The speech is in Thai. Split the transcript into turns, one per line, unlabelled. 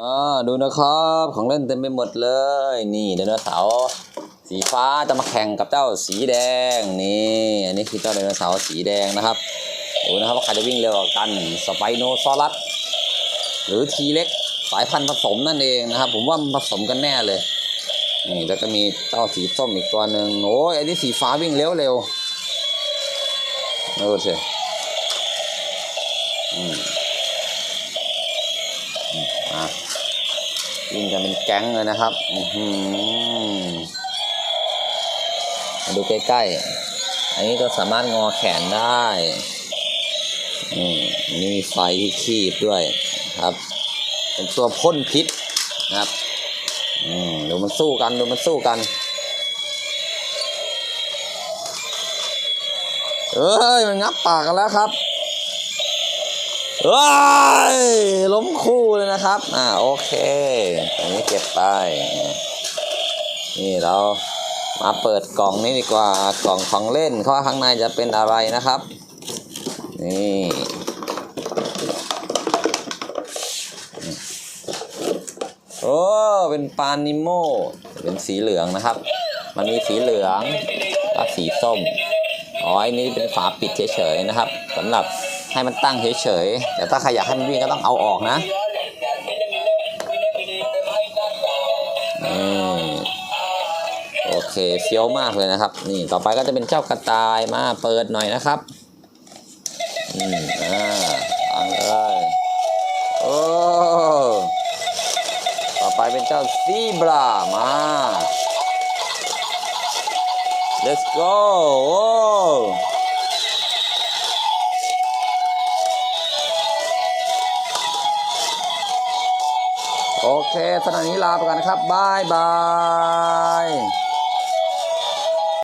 อ่าดูนะครับของเล่นเต็มไปหมดเลย นี่ไดโนเสาร์สีฟ้าจะมาแข่งกับเจ้าสีแดงนี่อันนี้คือเจ้าไดโนเสาร์สีแดงนะครับดูนะครับว่าใครจะวิ่งเร็วกว่ากันสไปโนซอรัสหรือทีเล็กสายพันธุ์ผสมนั่นเองนะครับ ผมว่ามันผสมกันแน่เลยนี่แล้วก็มีเจ้าสีส้มอีกตัวหนึ่งโอ้ยอันนี้สีฟ้าวิ่งเร็วเร็วดูสิอืมอืม อะวิ่งกันเป็นแก๊งเลยนะครับอืมาดูใกล้ๆ อันนี้ก็สามารถงอแขนได้อืมอันนี้มีไฟที่คีบด้วยครับ เป็นตัวพ่นพิษนะครับอืมดูมันสู้กันดูมันสู้กันเอ้ยมันงับปากกันแล้วครับ เอ้ยล้มคู่เลยนะครับ อ่าโอเคอันนี้เก็บไป นี่เรามาเปิดกล่องนี้ดีกว่ากล่องของเล่นเพราะว่าข้างในจะเป็นอะไรนะครับ นี่โอ้เป็นปลานิโมเป็นสีเหลืองนะครับ มันมีสีเหลืองและสีส้มอ๋ออ้นี่เป็นฝาปิดเฉยๆนะครับสำหรับ ให้มันตั้งเฉยๆแต่ถ้าใครอยากให้มันวิ่งก็ต้องเอาออกนะโอเคเฟี้ยวมากเลยนะครับ นี่ต่อไปก็จะเป็นเจ้ากระต่ายมาเปิดหน่อยนะครับอืมอ่าฟังเลยโอ้ต่อไปเป็นเจ้าซีบรามา let's go โอ้ โอเคสถานีลาไปก่อนนะครับบายบาย